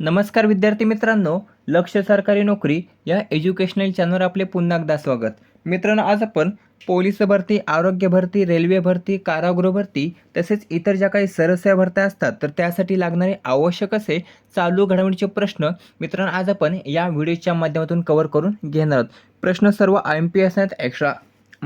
नमस्कार विद्यार्थी मित्रांनो लक्ष सरकारी नोकरी या एज्युकेशनल चॅनलवर आपले पुन्हा एकदा स्वागत. मित्रांनो आज आपण पोलीस भरती आरोग्य भरती रेल्वे भरती कारागृह भरती तसेच इतर ज्या काही सरस्या भरत्या असतात तर त्यासाठी लागणारे आवश्यक असे चालू घडामोडीचे प्रश्न मित्रांनो आज आपण या व्हिडिओच्या माध्यमातून कव्हर करून घेणार आहोत. प्रश्न सर्व आय एम पी एस आहेत एक्स्ट्रा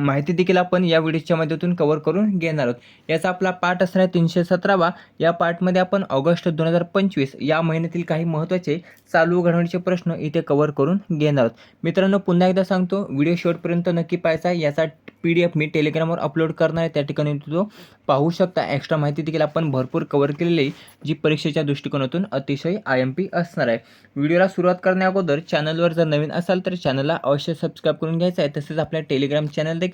माहिती देखील आपण या व्हिडिओच्या माध्यमातून कव्हर करून घेणार आहोत. याचा आपला पाठ असणार आहे तीनशे सतरावा. या पार्टमध्ये आपण ऑगस्ट दोन हजार पंचवीस या महिन्यातील काही महत्त्वाचे चालू घडवण्याचे प्रश्न इथे कव्हर करून घेणार आहोत. मित्रांनो पुन्हा एकदा सांगतो व्हिडिओ शेवटपर्यंत नक्की पाहायचा आहे. याचा पी डी एफ मी टेलिग्रामवर अपलोड करणार आहे. त्या ठिकाणी तो पाहू शकता. एक्स्ट्रा माहिती देखील आपण भरपूर कव्हर केलेली जी परीक्षेच्या दृष्टिकोनातून अतिशय आय एम पी असणार आहे. व्हिडिओला सुरुवात करण्या अगोदर चॅनलवर जर नवीन असाल तर चॅनलला अवश्य सबस्क्राईब करून घ्यायचं आहे. तसेच आपल्या टेलिग्राम चॅनल देखील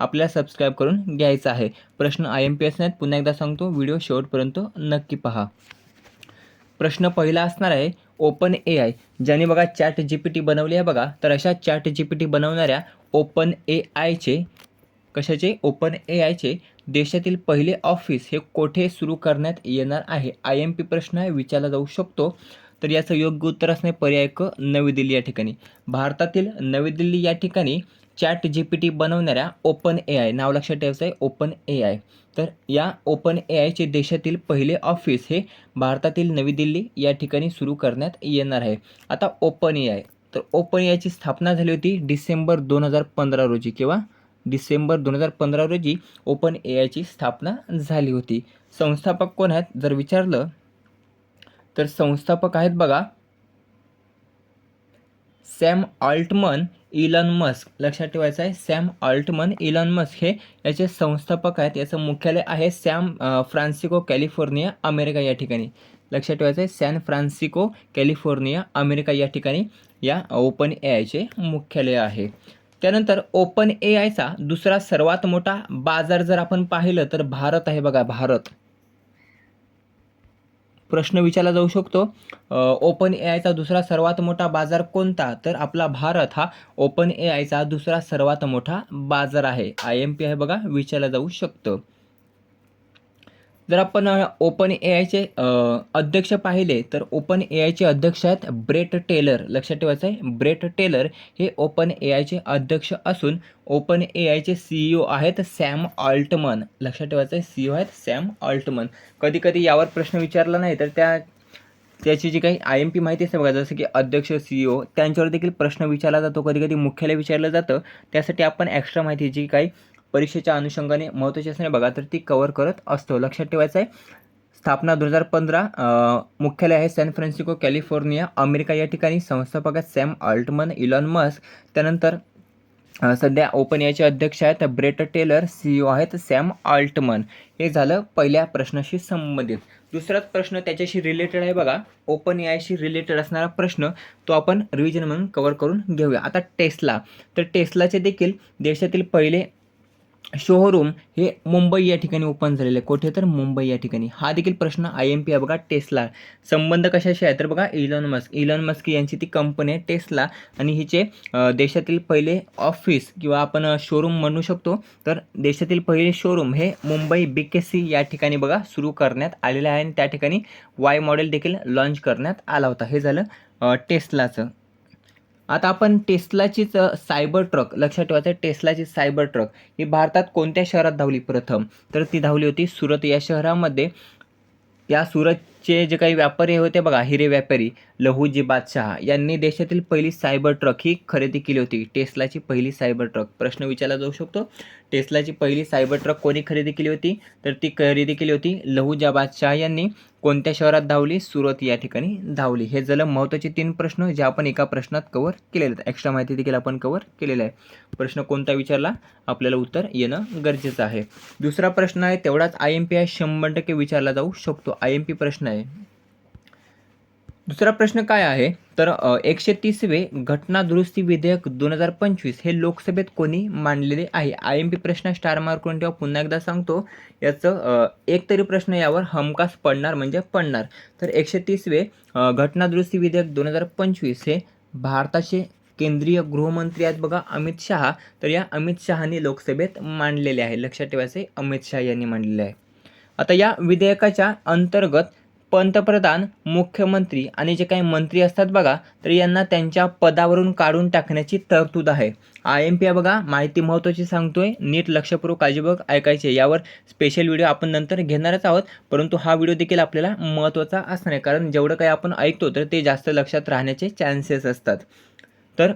आपल्याला सबस्क्राईब करून घ्यायचा आहे. प्रश्न आय एम पी एस आहेत पुन्हा एकदा सांगतो व्हिडिओ शेवटपर्यंत नक्की पहा. प्रश्न पहिला असणार आहे ओपन ए आय ज्याने बघा चॅट जी पी टी बनवली आहे बघा तर अशा चॅट जी पी टी बनवणाऱ्या ओपन ए आयचे कशाचे? ओपन ए आयचे देशातील पहिले ऑफिस हे कोठे सुरू करण्यात येणार आहे? आय एम पी प्रश्न आहे विचारला जाऊ शकतो. तर याचं योग्य उत्तर असणे पर्याय क नवी दिल्ली या ठिकाणी. भारतातील नवी दिल्ली या ठिकाणी चॅट जी पी टी बनवणाऱ्या ओपन ए आय नाव लक्षात ठेवायचं आहे ओपन ए आय तर या ओपन ए आयचे देशातील पहिले ऑफिस हे भारतातील नवी दिल्ली या ठिकाणी सुरू करण्यात येणार आहे. आता ओपन ए आय तर ओपन ए आयची स्थापना झाली होती डिसेंबर दोन हजार पंधरा रोजी किंवा डिसेंबर दोन हजार पंधरा रोजी ओपन ए आयची स्थापना झाली होती. संस्थापक कोण आहेत? जर विचारलं तर संस्थापक आहेत बघा. सॅम ऑल्टमन इलॉन मस्क लक्षात ठेवायचं आहे सॅम ऑल्टमन इलॉन मस्क हे याचे संस्थापक आहेत. याचं मुख्यालय आहे सॅम फ्रान्सिको कॅलिफोर्निया अमेरिका या ठिकाणी. लक्षात ठेवायचं आहे सॅन फ्रान्सिको कॅलिफोर्निया अमेरिका या ठिकाणी या ओपन ए आयचे मुख्यालय आहे. त्यानंतर ओपन ए आयचा दुसरा सर्वात मोठा बाजार जर आपण पाहिलं तर भारत आहे बघा भारत. प्रश्न विचारला जाऊ शकतो. ओपन ए आयचा दुसरा सर्वात मोठा बाजार कोणता? तर आपला भारत हा ओपन ए आयचा दुसरा सर्वात मोठा बाजार आहे. आय एम पी आहे बघा विचारला जाऊ शकतं. जर आपण ओपन ए आयचे अध्यक्ष पाहिले तर ओपन ए आयचे अध्यक्ष आहेत ब्रेट टेलर. लक्षात ठेवायचं आहे ब्रेट टेलर हे ओपन ए आयचे अध्यक्ष असून ओपन ए आयचे सीईओ आहेत सॅम ऑल्टमन लक्षात ठेवायचं आहे सीईओ आहेत सॅम ऑल्टमन कधी कधी यावर प्रश्न विचारला नाही तर त्या त्याची जी काही आय एम पी माहिती असते बघा जसं की अध्यक्ष सीईओ त्यांच्यावर देखील प्रश्न विचारला जातो. कधी कधी मुख्यालय विचारलं जातं. त्यासाठी आपण एक्स्ट्रा माहिती जी काही परीक्षेच्या अनुषंगाने महत्त्वाची असणे बघा तर ती कवर करत असतो. लक्षात ठेवायचं आहे स्थापना दोन हजार पंधरा मुख्यालय आहे सॅन फ्रान्सिस्को कॅलिफोर्निया अमेरिका या ठिकाणी संस्थापक आहेत सॅम अल्टमन इलॉन मस्क. त्यानंतर सध्या ओपन याचे अध्यक्ष आहेत ब्रेट टेलर सीईओ आहेत सॅम आल्टमन हे झालं पहिल्या प्रश्नाशी संबंधित. दुसराच प्रश्न त्याच्याशी रिलेटेड आहे बघा. ओपन यायशी रिलेटेड असणारा प्रश्न तो आपण रिव्हिजन म्हणून कव्हर करून घेऊया. आता टेस्ला. तर टेस्लाचे देखील देशातील पहिले शोरूम हे मुंबई या ठिकाणी ओपन झालेलं आहे. कुठे तर मुंबई या ठिकाणी. हा देखील प्रश्न आय एम पी आहे बघा टेस्ला संबंध कशाशी आहे तर बघा इलॉन मस्क इलॉन मस्क यांची ती कंपनी आहे टेस्ला आणि हिचे देशातील पहिले ऑफिस किंवा आपण शोरूम म्हणू शकतो. तर देशातील पहिले शोरूम हे मुंबई बी के सी या ठिकाणी बघा सुरू करण्यात आलेलं आहे. आणि त्या ठिकाणी वाय मॉडेल देखील लॉन्च करण्यात आला होता. हे झालं टेस्लाचं आता आपण टेस्लाचीच सायबर ट्रक लक्षात ठेवायचं टेस्लाची सायबर ट्रक ही भारतात कोणत्या शहरात धावली प्रथम? तर ती धावली होती सुरत. या शहरामध्ये या चे जे काही व्यापारी होते बघा हिरे व्यापारी लहूजी बादशाह यांनी देशातील पहिली सायबर ट्रक ही खरेदी केली होती. टेस्लाची पहिली सायबर ट्रक. प्रश्न विचारला जाऊ शकतो. टेस्लाची पहिली सायबर ट्रक कोणी खरेदी केली होती? तर ती खरेदी केली होती लहुजा बादशाह यांनी. कोणत्या शहरात धावली? सुरत या ठिकाणी धावली. हे झालं महत्त्वाचे तीन प्रश्न जे आपण एका प्रश्नात कव्हर केलेले आहेत. एक्स्ट्रा माहिती देखील आपण कव्हर केलेलं आहे. प्रश्न कोणता विचारला? आपल्याला उत्तर येणं गरजेचं आहे. दुसरा प्रश्न आहे तेवढाच आय एम पी आय शंभर टक्के विचारला जाऊ शकतो. आय एम पी प्रश्न आहे. दुसरा प्रश्न काय आहे? तर एकशे तीसवे घटना दुरुस्ती विधेयक दोन हजार पंचवीस हे लोकसभेत कोणी मांडलेले आहे? आय एम पी प्रश्न स्टार मार्क करून ठेवा? पुन्हा एकदा सांगतो. याचं एक तरी प्रश्न यावर हमखास पडणार म्हणजे पडणार. तर एकशे तीसवे घटना दुरुस्ती विधेयक दोन हजार पंचवीस हे भारताचे केंद्रीय गृहमंत्री आहेत बघा अमित शहा. तर या अमित शहानी लोकसभेत मांडलेले आहे. लक्षात ठेवायचे अमित शहा यांनी मांडलेले आहे. आता या विधेयकाच्या अंतर्गत पंतप्रधान मुख्यमंत्री आणि जे काही मंत्री असतात बघा तर यांना त्यांच्या पदावरून काढून टाकण्याची तरतूद आहे. आय एम पी आहे बघा माहिती महत्त्वाची सांगतोय. नीट लक्षपूर्वक काळजीपूर्वक ऐकायचे यावर स्पेशल व्हिडिओ आपण नंतर घेणारच आहोत परंतु हा व्हिडिओ देखील आपल्याला महत्त्वाचा असणार आहे. कारण जेवढं काही आपण ऐकतो तर ते जास्त लक्षात राहण्याचे चान्सेस असतात. तर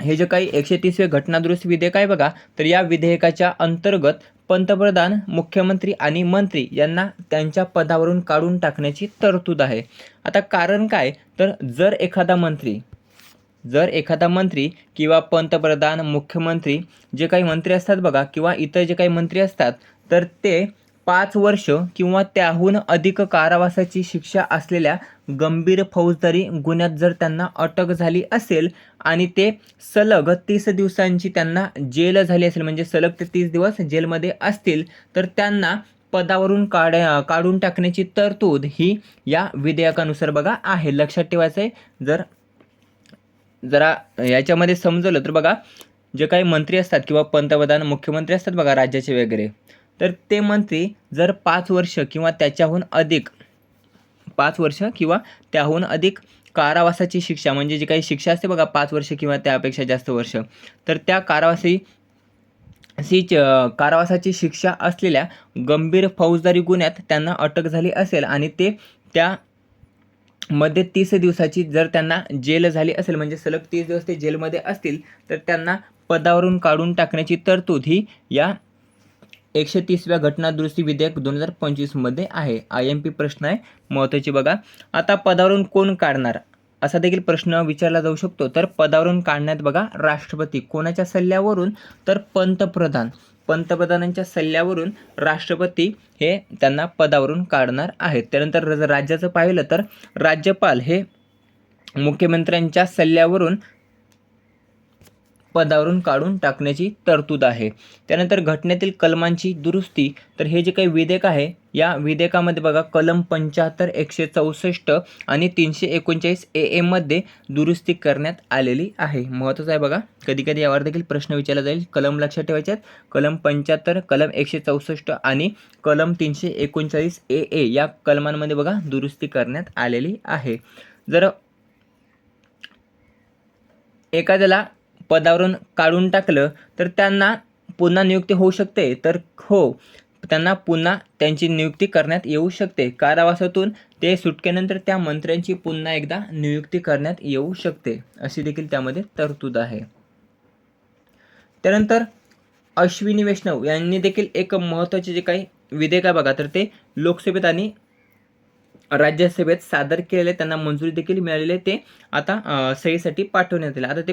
हे जे काही एकशे तीसवे घटनादुरुस्त विधेयक आहे बघा तर या विधेयकाच्या अंतर्गत पंतप्रधान मुख्यमंत्री आणि मंत्री यांना त्यांच्या पदावरून काढून टाकण्याची तरतूद आहे. आता कारण काय? तर जर एखादा मंत्री जर एखादा मंत्री किंवा पंतप्रधान मुख्यमंत्री जे काही मंत्री असतात बघा किंवा इतर जे काही मंत्री असतात तर ते पाच वर्ष किंवा त्याहून अधिक कारावासाची शिक्षा असलेल्या गंभीर फौजदारी गुन्ह्यात जर त्यांना अटक झाली असेल आणि ते सलग तीस दिवसांची त्यांना जेल झाली असेल म्हणजे सलग ते तीस दिवस जेलमध्ये असतील तर त्यांना पदावरून काढ काढून टाकण्याची तरतूद ही या विधेयकानुसार बघा आहे. लक्षात ठेवायचं आहे जर जरा याच्यामध्ये समजवलं तर बघा जे काही मंत्री असतात किंवा पंतप्रधान मुख्यमंत्री असतात बघा राज्याचे वगैरे तर ते मंत्री जर पाच वर्ष किंवा त्याच्याहून अधिक पाच वर्ष किंवा त्याहून अधिक कारावासाची शिक्षा म्हणजे जी काही शिक्षा असते बघा पाच वर्ष किंवा त्यापेक्षा जास्त वर्ष तर त्या कारावासी सी कारावासाची शिक्षा असलेल्या गंभीर फौजदारी गुन्ह्यात त्यांना अटक झाली असेल आणि ते त्या मध्ये तीस दिवसाची जर त्यांना जेल झाली असेल म्हणजे सलग तीस दिवस ते जेलमध्ये असतील तर त्यांना पदावरून काढून टाकण्याची तरतूद ही या एकशे तीसव्या घटना दुरुस्ती विधेयक दोन हजार पंचवीसमध्ये आहे. आय एम पी प्रश्न आहे. महत्त्वाचे बघा. आता पदावरून कोण काढणार? असा देखील प्रश्न विचारला जाऊ शकतो. तर पदावरून काढण्यात बघा राष्ट्रपती. कोणाच्या सल्ल्यावरून? तर पंतप्रधान. पंतप्रधानांच्या सल्ल्यावरून राष्ट्रपती हे त्यांना पदावरून काढणार आहेत. त्यानंतर राज्याचं पाहिलं तर राज्यपाल हे मुख्यमंत्र्यांच्या सल्ल्यावरून पदावरून काढून टाकण्याची तरतूद आहे. त्यानंतर घटनेतील कलमांची दुरुस्ती. तर हे जे काही विधेयक आहे या विधेयकामध्ये बघा कलम पंच्याहत्तर एकशे चौसष्ट आणि तीनशे एकोणचाळीस ए एममध्ये दुरुस्ती करण्यात आलेली आहे. महत्त्वाचं आहे बघा कधी कधी यावर देखील प्रश्न विचारला जाईल. कलम लक्षात ठेवायचे आहेत कलम पंच्याहत्तर कलम एकशे चौसष्ट आणि कलम तीनशे एकोणचाळीस ए ए या कलमांमध्ये बघा दुरुस्ती करण्यात आलेली आहे. जर एखाद्याला पदावरून काढून टाकलं तर त्यांना पुन्हा नियुक्ती होऊ शकते. तर हो त्यांना पुन्हा त्यांची नियुक्ती करण्यात येऊ शकते. कारावासातून ते सुटकेनंतर त्या मंत्र्यांची पुन्हा एकदा नियुक्ती करण्यात येऊ शकते. अशी देखील त्यामध्ये तरतूद आहे. त्यानंतर अश्विनी वैष्णव यांनी देखील एक महत्त्वाचे जे काही विधेयक आहे बघा तर ते लोकसभेत आणि राज्यसभेत सादर केलेले त्यांना मंजुरी देखील मिळालेले ते आता सहीसाठी पाठवण्यात आले. आता ते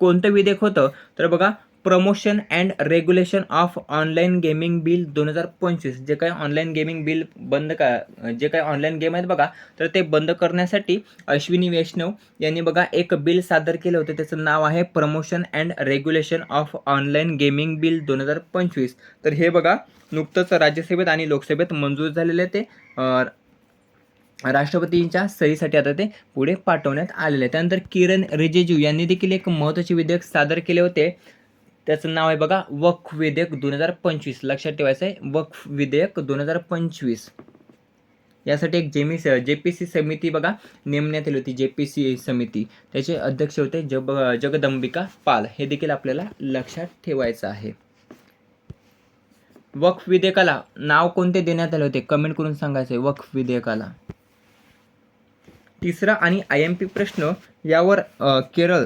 कोणतं विधेयक होतं? तर बघा promotion and regulation of online gaming bill दोन हजार पंचवीस. जे काही ऑनलाईन गेमिंग बिल बंद का जे काही ऑनलाईन गेम आहेत बघा तर ते बंद करण्यासाठी अश्विनी वैष्णव यांनी बघा एक बिल सादर केलं होतं. त्याचं नाव आहे promotion and regulation of online gaming bill दोन हजार पंचवीस. तर हे बघा नुकतंच राज्यसभेत आणि लोकसभेत मंजूर झालेले ते राष्ट्रपतींच्या सहीसाठी आता ते पुढे पाठवण्यात आलेले आहे त्यानंतर किरण रिजिजू यांनी देखील एक महत्त्वाचे विधेयक सादर केले होते. त्याचं नाव आहे बघा वक्फ विधेयक दोन हजार पंचवीस. लक्षात ठेवायचं आहे वक्फ विधेयक दोन हजार पंचवीस. यासाठी एक जेमी जे पी सी समिती बघा नेमण्यात आली होती जे पी सी समिती. त्याचे अध्यक्ष होते जग जगदंबिका पाल. हे देखील आपल्याला लक्षात ठेवायचं आहे. वक्फ विधेयकाला नाव कोणते देण्यात आले होते? कमेंट करून सांगायचं आहे वक्फ विधेयकाला. तिसरा आणि आय एम पी प्रश्न यावर केरळ.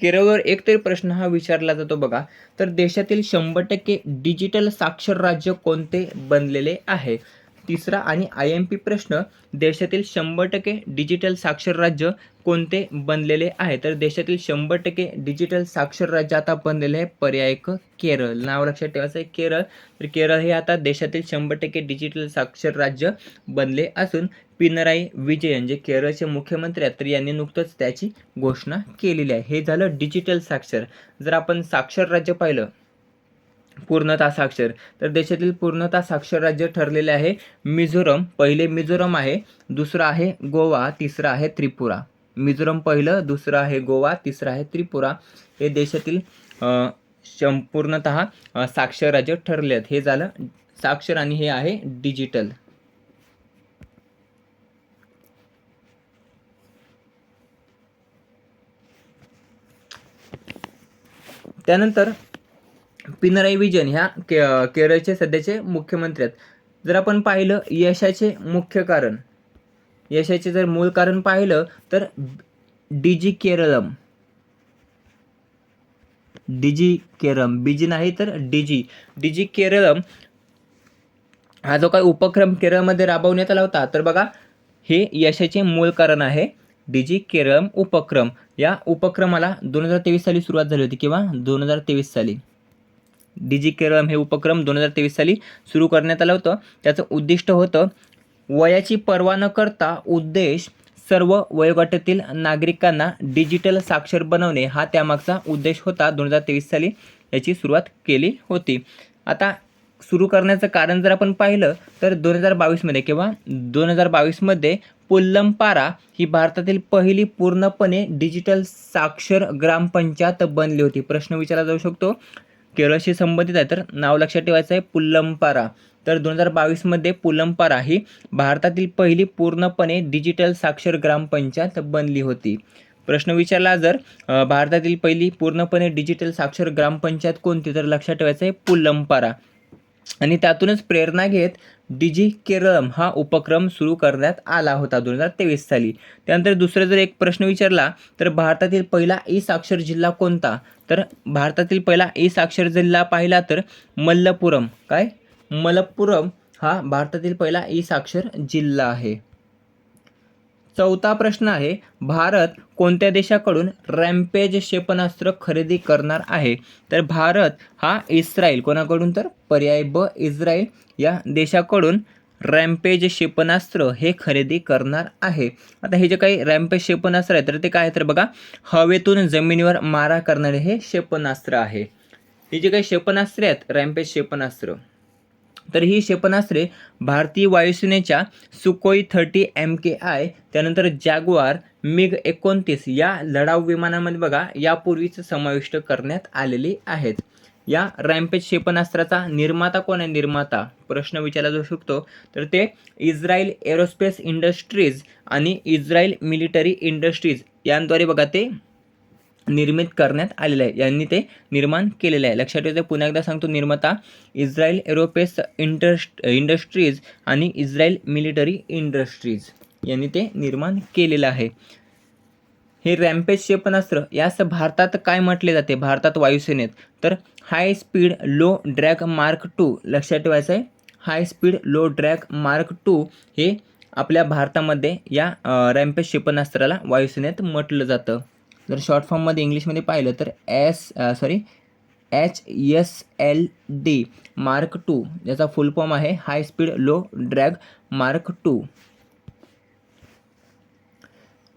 केरळवर एक तरी प्रश्न हा विचारला जातो बघा. तर देशातील शंभर टक्के डिजिटल साक्षर राज्य कोणते बनलेले आहे? तिसरा आणि आय एम पी प्रश्न देशातील शंभर टक्के डिजिटल साक्षर राज्य कोणते बनलेले आहे? तर देशातील शंभर टक्के डिजिटल साक्षर राज्य आता बनलेले आहे पर्याय केरळ. नाव लक्षात ठेवायचं आहे केरळ. तर केरळ हे आता देशातील शंभर टक्के डिजिटल साक्षर राज्य बनले असून पिनराई विजयन जे केरळचे मुख्यमंत्री आहेत तर यांनी नुकतंच त्याची घोषणा केलेली आहे. हे झालं डिजिटल साक्षर. जर आपण साक्षर राज्य पाहिलं पूर्णता साक्षर तर देशातील पूर्णता साक्षर राज्य ठरलेले आहे मिझोरम. पहिले मिझोरम आहे दुसरं आहे गोवा तिसरं आहे त्रिपुरा. मिझोरम पहिलं दुसरं आहे गोवा तिसरं आहे त्रिपुरा. हे देशातील संपूर्णत साक्षर राज्य ठरले आहेत. हे झालं साक्षर आणि हे आहे डिजिटल. त्यानंतर पिनराई विजन ह्या के केरळचे सध्याचे मुख्यमंत्री आहेत. जर आपण पाहिलं यशाचे मुख्य कारण यशाचे जर मूळ कारण पाहिलं तर डीजी केरळम. डीजी केरम बीजी नाही तर डीजी. डीजी केरळम हा जो काही उपक्रम केरळमध्ये राबवण्यात आला होता तर बघा हे यशाचे मूळ कारण आहे डीजी केरळम उपक्रम. या उपक्रमाला दोन हजार तेवीस साली सुरुवात झाली होती किंवा दोन हजार तेवीस साली. डिजी केरळम हे उपक्रम दोन हजार तेवीस साली सुरू करण्यात आलं होतं. त्याचं उद्दिष्ट होतं वयाची पर्वा न करता उद्देश सर्व वयोगटातील नागरिकांना डिजिटल साक्षर बनवणे हा त्यामागचा उद्देश होता दोन हजार तेवीस साली. याची सुरुवात केली होती. आता सुरू करण्याचं कारण जर आपण पाहिलं तर दोन हजार बावीसमध्ये किंवा दोन हजार बावीसमध्ये पुल्लमपारा ही भारतातील पहिली पूर्णपणे डिजिटल साक्षर ग्रामपंचायत बनली होती. प्रश्न विचारला जाऊ शकतो. केरळशी संबंधित आहे तर नाव लक्षात ठेवायचं आहे पुल्लमपारा तर दोन हजार बावीसमध्ये पुलंपारा ही भारतातील पहिली पूर्णपणे डिजिटल साक्षर ग्रामपंचायत बनली होती. प्रश्न विचारला जर भारतातील पहिली पूर्णपणे डिजिटल साक्षर ग्रामपंचायत कोणती तर लक्षात ठेवायचं आहे पुलंपारा. आणि त्यातूनच प्रेरणा घेत डिजी केरळम हा उपक्रम सुरू करण्यात आला होता दोन हजार तेवीस साली. त्यानंतर दुसरा जर एक प्रश्न विचारला तर भारतातील पहिला ई साक्षर जिल्हा कोणता? तर भारतातील पहिला ई साक्षर जिल्हा पाहिला तर मल्लपुरम. काय? मलप्पुरम हा भारतातील पहिला ई साक्षर जिल्हा आहे. चौथा प्रश्न आहे भारत कोणत्या देशाकडून रॅम्पेज क्षेपणास्त्र खरेदी करणार आहे? तर भारत हा इस्रायल कोणाकडून तर? पर्याय ब इस्रायल या देशाकडून रॅम्पेज क्षेपणास्त्र हे खरेदी करणार आहे. आता हे जे काही रॅम्पेज क्षेपणास्त्र आहे तर ते काय तर बघा हवेतून जमिनीवर मारा करणारे हे क्षेपणास्त्र आहे. हे जे काही क्षेपणास्त्रे आहेत रॅम्पेज क्षेपणास्त्र तर ही क्षेपणास्त्रे भारतीय वायुसेनेच्या Sukhoi thirty M K I त्यानंतर जॅग्वार मिग एकोणतीस या लढाऊ विमानामध्ये बघा यापूर्वीच समाविष्ट करण्यात आलेली आहेत. या रॅम्पेज क्षेपणास्त्राचा निर्माता कोण आहे? निर्माता. प्रश्न विचारला जाऊ शकतो. तर ते इस्रायल एरोस्पेस इंडस्ट्रीज आणि इस्रायल मिलिटरी इंडस्ट्रीज यांद्वारे बघा ते निर्मित करण्यात आलेलं आहे. यांनी ते निर्माण केलेलं आहे. लक्षात ठेवायचं पुन्हा एकदा सांगतो. निर्माता इस्रायल एरोपेस इंडस्ट इंडस्ट्रीज आणि इस्रायल मिलिटरी इंडस्ट्रीज यांनी ते निर्माण केलेलं आहे. हे रॅम्पेज क्षेपणास्त्र यास भारतात काय म्हटले जाते? भारतात वायुसेनेत. तर high speed low drag mark two. लक्षात ठेवायचं आहे high speed low drag mark two हे आपल्या भारतामध्ये या रॅम्पेज क्षेपणास्त्राला वायुसेनेत म्हटलं जातं. जर शॉर्ट फॉर्ममध्ये इंग्लिशमध्ये पाहिलं तर S sorry H S L D mark two ज्याचा फुल फॉर्म आहे high speed low drag mark two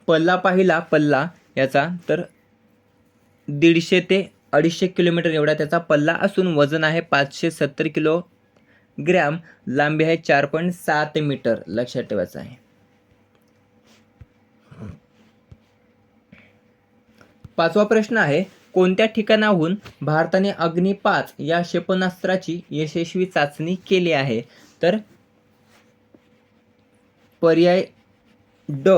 पल्ला पाहिला पल्ला याचा तर दीडशे ते अडीचशे किलोमीटर एवढा त्याचा पल्ला असून वजन आहे पाचशे सत्तर किलो ग्रॅम लांबी आहे चार पॉईंट सात मीटर. लक्षात ठेवायचं आहे. पाचवा प्रश्न आहे कोणत्या ठिकाणाहून भारताने अग्नी पाच या क्षेपणास्त्राची यशस्वी चाचणी केली आहे? तर पर्याय ड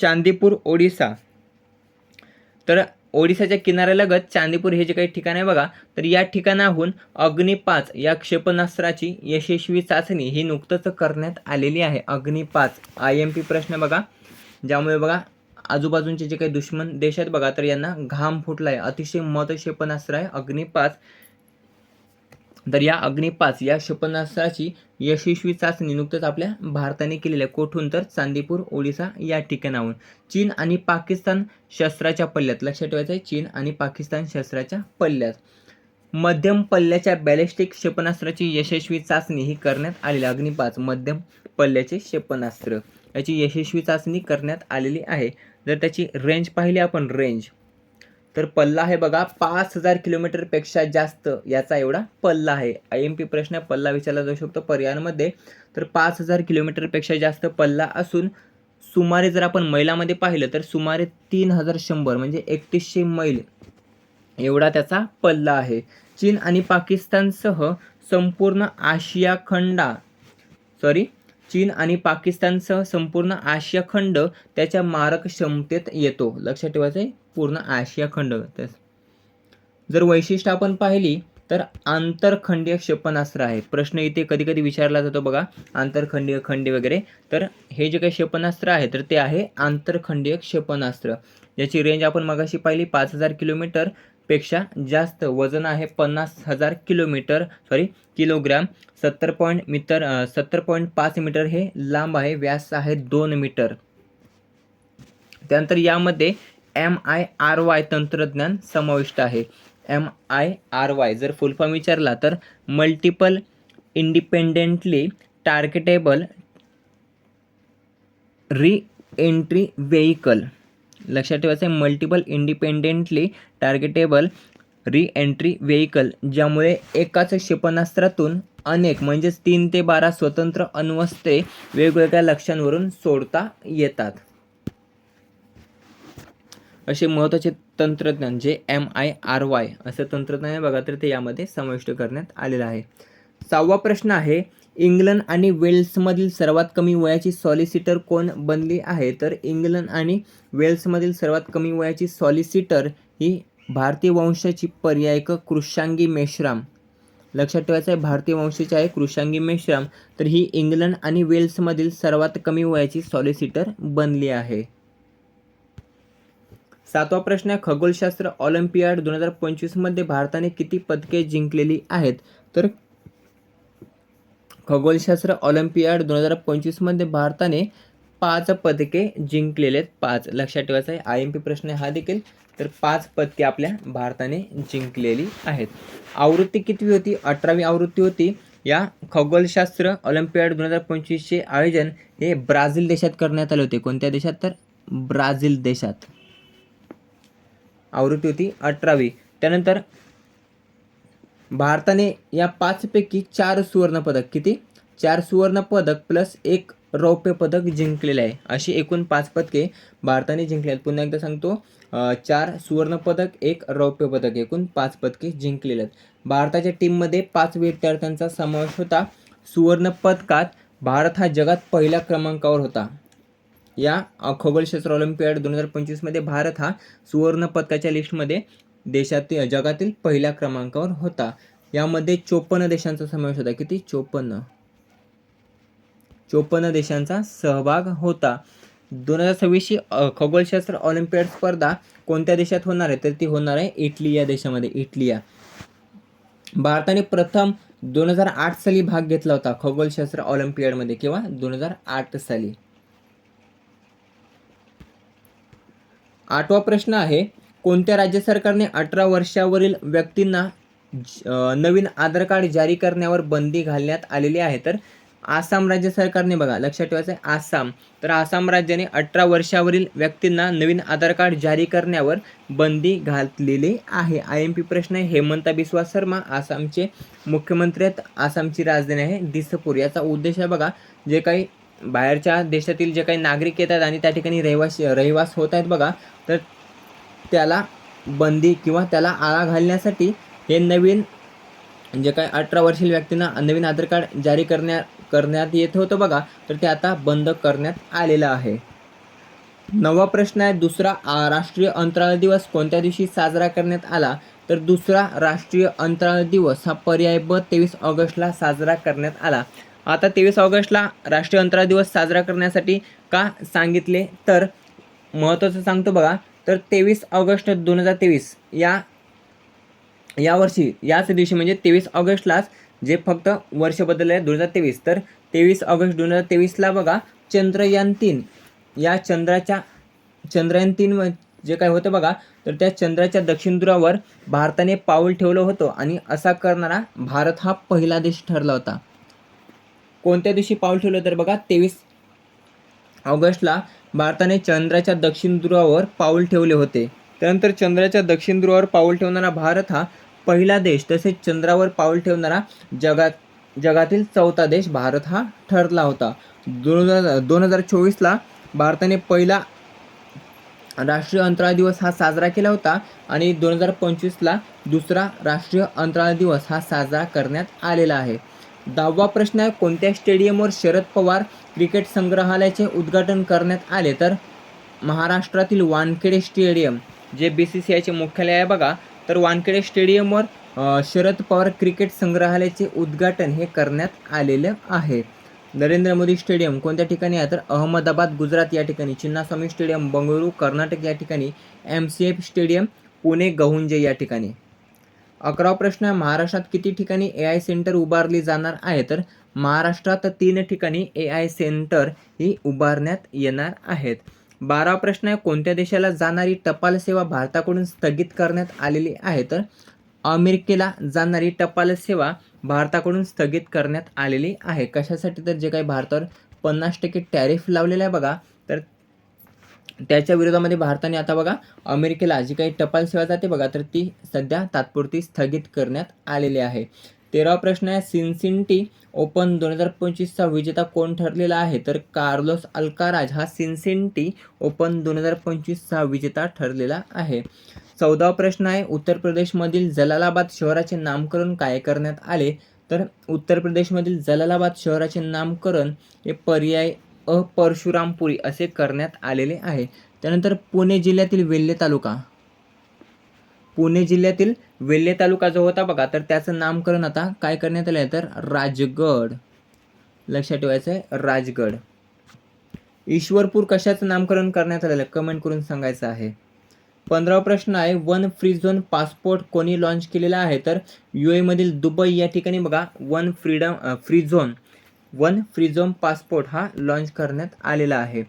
चांदीपूर ओडिसा. तर ओडिसाच्या किनाऱ्यालगत चांदीपूर हे जे काही ठिकाण आहे बघा तर या ठिकाणाहून अग्नी पाच या क्षेपणास्त्राची यशस्वी चाचणी ही नुकतंच करण्यात आलेली आहे. अग्नी पाच आय एम पी प्रश्न बघा. ज्यामुळे बघा आजूबाजूचे जे काही दुश्मन देश आहेत बघा तर यांना घाम फुटला आहे अतिशय मत क्षेपणास्त्र आहे. अग्निपाच तर या अग्निपाच या क्षेपणास्त्राची यशस्वी चाचणी नुकतंच आपल्या भारताने केलेली आहे. कोठून तर चांदीपूर ओडिसा या ठिकाणाहून. चीन आणि पाकिस्तान शस्त्राच्या पल्ल्यात. लक्षात ठेवायचं आहे चीन आणि पाकिस्तान शस्त्राच्या पल्ल्यात. मध्यम पल्ल्याच्या बॅलिस्टिक क्षेपणास्त्राची यशस्वी चाचणी ही करण्यात आलेली आहे. अग्नी मध्यम पल्ल्याचे क्षेपणास्त्र. याची यशस्वी चाचणी करण्यात आलेली आहे. जर त्याची रेंज पाहिली आपण रेंज तर पल्ला आहे बघा पाच हजार किलोमीटरपेक्षा जास्त याचा एवढा पल्ला आहे. आय एम पी प्रश्न पल्ला विचारला जाऊ शकतो पर्यायांमध्ये. तर पाच हजार किलोमीटरपेक्षा जास्त पल्ला असून सुमारे जर आपण मैलामध्ये पाहिलं तर सुमारे तीन हजार शंभर म्हणजे एकतीसशे मैल एवढा त्याचा पल्ला आहे. चीन आणि पाकिस्तानसह संपूर्ण आशिया खंडा सॉरी चीन आणि पाकिस्तानसह संपूर्ण आशिया खंड त्याच्या मारक क्षमतेत येतो. लक्षात ठेवायचं आहे पूर्ण आशिया खंड. जर वैशिष्ट्य आपण पाहिली तर आंतरखंडीय क्षेपणास्त्र आहे. प्रश्न इथे कधी कधी विचारला जातो बघा आंतरखंडीय खंडी वगैरे. तर हे जे काही क्षेपणास्त्र आहे तर ते आहे आंतरखंडीय क्षेपणास्त्र. याची रेंज आपण मगाशी पाहिली पाच हजार किलोमीटर. पेक्षा जास्त वजन आहे पन्नास हजार किलोमीटर सॉरी किलोग्रॅम. सत्तर पॉईंट मीटर सत्तर पॉईंट पाच मीटर हे लांब आहे व्यास आहे दोन मीटर. त्यानंतर यामध्ये एम आय आर वाय तंत्रज्ञान समाविष्ट आहे. एम आय आर वाय जर फुल फॉर्म विचारला तर multiple independently टार्गेटेबल re entry vehicle लक्षात ठेवायचं आहे multiple independently टार्गेटेबल re entry vehicle ज्यामुळे एकाच क्षेपणास्त्रातून अनेक म्हणजेच तीन ते बारा स्वतंत्र अण्वस्त्रे वेगवेगळ्या लक्ष्यांवरून सोडता येतात. असे महत्त्वाचे तंत्रज्ञान जे एम आय आर वाय असं तंत्रज्ञान आहे बघा तर ते यामध्ये समाविष्ट करण्यात आलेलं आहे. सहावा प्रश्न आहे इंग्लंड आणि वेल्समधील सर्वात कमी वयाची सॉलिसिटर कोण बनली आहे? तर इंग्लंड आणि वेल्समधील सर्वात कमी वयाची सॉलिसिटर ही भारतीय वंशाची पर्यायक कृषांगी मेश्राम. लक्षात ठेवायचं आहे भारतीय वंशाची आहे कृषांगी मेश्राम. तर ही इंग्लंड आणि वेल्समधील सर्वात कमी वयाची सॉलिसिटर बनली आहे. सातवा प्रश्न आहे खगोलशास्त्र ऑलिम्पियाड दोन हजार पंचवीसमध्ये भारताने किती पदके जिंकलेली आहेत? तर खगोलशास्त्र ऑलिम्पियाड दोन हजार पंचवीसमध्ये भारताने पाच पदके जिंकलेले आहेत पाच. लक्षात ठेवायचं आहे आय एम पी प्रश्न हा देखील. तर पाच पदके आपल्या भारताने जिंकलेली आहेत. आवृत्ती कितवी होती? अठरावी आवृत्ती होती. या खगोलशास्त्र ऑलिम्पियाड दोन हजार पंचवीसचे आयोजन हे ब्राझील देशात करण्यात आले होते. कोणत्या देशात? तर ब्राझील देशात. आवृत्ती होती अठरावी. त्यानंतर भारताने या पाचपैकी चार सुवर्णपदक किती? चार सुवर्णपदक प्लस एक रौप्य पदक जिंकलेलं आहे. अशी एकूण पाच पदके भारताने जिंकली आहेत. पुन्हा एकदा सांगतो चार सुवर्णपदक एक रौप्य पदक एकूण पाच पदके जिंकलेले आहेत. भारताच्या टीममध्ये पाच विद्यार्थ्यांचा समावेश होता. सुवर्ण पदकात भारत हा जगात पहिल्या क्रमांकावर होता. या खगोलशास्त्र ऑलिम्पियाड दोन हजार पंचवीसमध्ये भारत हा सुवर्ण पदकाच्या लिस्टमध्ये देशातील जगातील पहिल्या क्रमांकावर होता. यामध्ये चोपन्न देशांचा समावेश होता. किती? चोपन्न. चोपन्न देशांचा सहभाग होता. दोन हजार सव्वीसची खगोलशास्त्र ऑलिम्पियाड स्पर्धा कोणत्या देशात होणार आहे? तर ती होणार आहे इटली या देशामध्ये इटली या भारताने प्रथम दोन हजार आठ साली भाग घेतला होता खगोलशास्त्र ऑलिम्पियाडमध्ये किंवा दोन हजार आठ साली. आठवा प्रश्न आहे कोणत्या राज्य सरकारने अठरा वर्षावरील व्यक्तींना अं, नवीन आधार कार्ड जारी करण्यावर बंदी घालण्यात आलेली आहे? तर आसाम राज्य सरकारने बघा लक्षात ठेवायचं आहे आसाम. तर आसाम राज्याने अठरा वर्षावरील व्यक्तींना नवीन आधार कार्ड जारी करण्यावर बंदी घातलेली आहे. आय एम पी प्रश्न आहे हेमंता बिस्वा शर्मा आसामचे मुख्यमंत्री आहेत आसामची राजधानी आहे दिसपूर. याचा उद्देश आहे बघा जे काही बाहेरच्या देशातील जे काही नागरिक येतात आणि त्या ठिकाणी रहिवासी रहिवास होत आहेत बघा तर त्याला बंदी किंवा त्याला आळा घालण्यासाठी हे नवीन जे काही अठरा वर्षीय व्यक्तींना नवीन आधार कार्ड जारी करण्या करण्यात येत होतं बघा. तर ते आता बंद करण्यात आलेलं आहे. नवा प्रश्न आहे दुसरा राष्ट्रीय अंतराळ दिवस कोणत्या दिवशी साजरा करण्यात आला? तर दुसरा राष्ट्रीय अंतराळ दिवस हा पर्याय ब तेवीस ऑगस्टला साजरा करण्यात आला. आता तेवीस ऑगस्टला राष्ट्रीय अंतराळ दिवस साजरा करण्यासाठी का सांगितले? तर महत्त्वाचं सांगतो बघा. तर तेवीस ऑगस्ट दोन हजार तेवीस या यावर्षी याच दिवशी म्हणजे तेवीस ऑगस्टलाच जे फक्त वर्ष बदलले आहे दोन हजार तेवीस. तर तेवीस ऑगस्ट दोन हजार तेवीसला बघा चंद्रयान तीन या चंद्राच्या चंद्रयान तीन जे काय होतं बघा तर त्या चंद्राच्या दक्षिण ध्रुवावर भारताने पाऊल ठेवलं होतं आणि असा करणारा भारत हा पहिला देश ठरला होता. कोणत्या दिवशी पाऊल ठेवलं तर बघा तेवीस ऑगस्टला भारताने चंद्राच्या दक्षिण ध्रुवावर पाऊल ठेवले होते. त्यानंतर चंद्राच्या दक्षिण ध्रुवावर पाऊल ठेवणारा भारत हा पहिला देश तसेच चंद्रावर पाऊल ठेवणारा जगात जगातील चौथा देश भारत हा ठरला होता. दोन हजार दोन हजार चोवीसला भारताने पहिला राष्ट्रीय अंतराळ दिवस हा साजरा केला होता आणि दोन हजार पंचवीसला दुसरा राष्ट्रीय अंतराळ दिवस हा साजरा करण्यात आलेला आहे. दहावा प्रश्न आहे कोणत्या स्टेडियमवर शरद पवार क्रिकेट संग्रहालयाचे उद्घाटन करण्यात आले? तर महाराष्ट्रातील वानखेडे स्टेडियम जे बी सी सी आयचे मुख्यालय आहे बघा तर वानखेडे स्टेडियमवर शरद पवार क्रिकेट संग्रहालयाचे उद्घाटन हे करण्यात आलेलं आहे. नरेंद्र मोदी स्टेडियम कोणत्या ठिकाणी आहे? तर अहमदाबाद गुजरात या ठिकाणी चिन्नास्वामी स्टेडियम बंगळुरू कर्नाटक या ठिकाणी M C F stadium Pune Gahunje या ठिकाणी. अकरावा प्रश्न आहे महाराष्ट्रात किती ठिकाणी ए आय सेंटर उभारली जाणार आहे? तर महाराष्ट्रात तीन ठिकाणी ए आय सेंटर ही उभारण्यात येणार आहेत. बारावा प्रश्न आहे कोणत्या देशाला जाणारी टपाल सेवा भारताकडून स्थगित करण्यात आलेली आहे? तर अमेरिकेला जाणारी टपाल सेवा भारताकडून स्थगित करण्यात आलेली आहे. कशासाठी? तर जे काही भारतावर पन्नास टक्के टॅरिफ लावलेलं आहे बघा तर त्याच्या विरोधामध्ये भारताने आता बघा अमेरिकेला जी काही टपाल सेवा जाते बघा तर ती सध्या तात्पुरती स्थगित करण्यात आलेली आहे. तेरावा प्रश्न आहे सिन्सिंटी ओपन दोन हजार पंचवीसचा विजेता कोण ठरलेला आहे? तर कार्लोस अल्काराज हा सिन्सिंटी ओपन दोन हजार पंचवीसचा विजेता ठरलेला आहे. चौदावा प्रश्न आहे उत्तर प्रदेशमधील जलालाबाद शहराचे नामकरण काय करण्यात आले? तर उत्तर प्रदेशमधील जलालाबाद शहराचे नामकरण हे पर्याय अ परशुरामपुरी असे करण्यात आलेले आहे. त्यानंतर पुणे जिल्ह्यातील वेल्हे तालुका. पुणे जिल्ह्यातील वेल्हे तालुका जो होता बघा तर त्याचं नामकरण आता काय करण्यात आलं आहे तर राजगड. लक्षात ठेवायचं आहे राजगड. ईश्वरपूर कशाचं नामकरण करण्यात आलेलं आहे? कमेंट करून सांगायचं आहे. पंधरावा प्रश्न आहे वन फ्री झोन पासपोर्ट कोणी लॉन्च केलेला आहे? तर यू एमधील दुबई या ठिकाणी बघा one freedom free zone one free zone passport हा लॉन्च करण्यात आलेला आहे.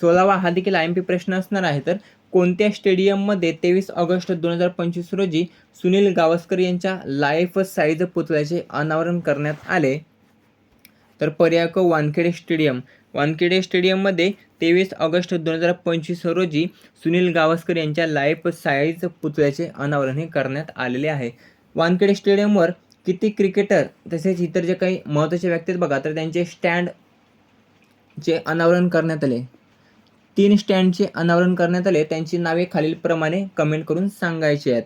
सोळावा हा देखील आय एम पी प्रश्न असणार आहे. तर कोणत्या स्टेडियममध्ये तेवीस ऑगस्ट दोन हजार पंचवीस रोजी सुनील गावस्कर यांच्या लाईफ साईज पुतळ्याचे अनावरण करण्यात आले? तर पर्याय क वानखेडे स्टेडियम. वानखेडे स्टेडियममध्ये तेवीस ऑगस्ट दोन हजार पंचवीस रोजी सुनील गावस्कर यांच्या लाईफ साईज पुतळ्याचे अनावरण हे करण्यात आलेले आहे. वानखेडे स्टेडियमवर किती क्रिकेटर तसेच इतर जे काही महत्त्वाचे व्यक्ती आहेत बघा तर त्यांचे स्टँड चे अनावरण करण्यात आले. तीन स्टँडचे अनावरण करण्यात आले. त्यांची नावे खालीलप्रमाणे कमेंट करून सांगायची आहेत.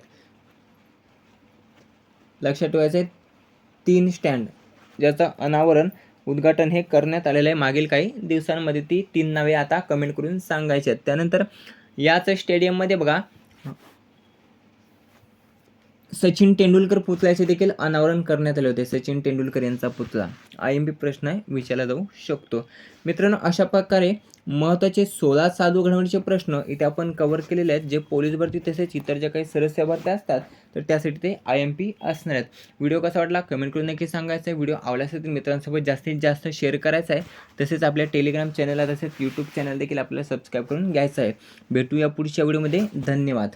लक्षात ठेवायचं आहे तीन स्टँड ज्याचं अनावरण उद्घाटन हे करण्यात आलेलं आहे. मागील काही दिवसांमध्ये ती तीन नावे आता कमेंट करून सांगायची आहेत. त्यानंतर याच स्टेडियममध्ये बघा सचिन तेंडुलकर पुतळ्याचे देखील अनावरण करण्यात आले होते. सचिन तेंडुलकर यांचा पुतळा. आय एम पी प्रश्न आहे विचारला जाऊ शकतो. मित्रांनो अशा प्रकारे महत्त्वाचे सोळा साधू घडवण्याचे प्रश्न इथे आपण कव्हर केलेले आहेत. जे पोलीस भरती तसेच इतर ज्या काही सदस्य भरत्या असतात तर त्यासाठी ते आय एम पी असणार आहेत. व्हिडिओ कसा वाटला कमेंट करून नक्की सांगायचं आहे. व्हिडिओ आवडल्यास तर मित्रांसोबत जास्तीत जास्त शेअर करायचा आहे. तसेच आपल्या टेलिग्राम चॅनलला तसेच यूट्यूब चॅनल देखील आपल्याला सबस्क्राईब करून घ्यायचं आहे. भेटूया पुढच्या व्हिडिओमध्ये. धन्यवाद.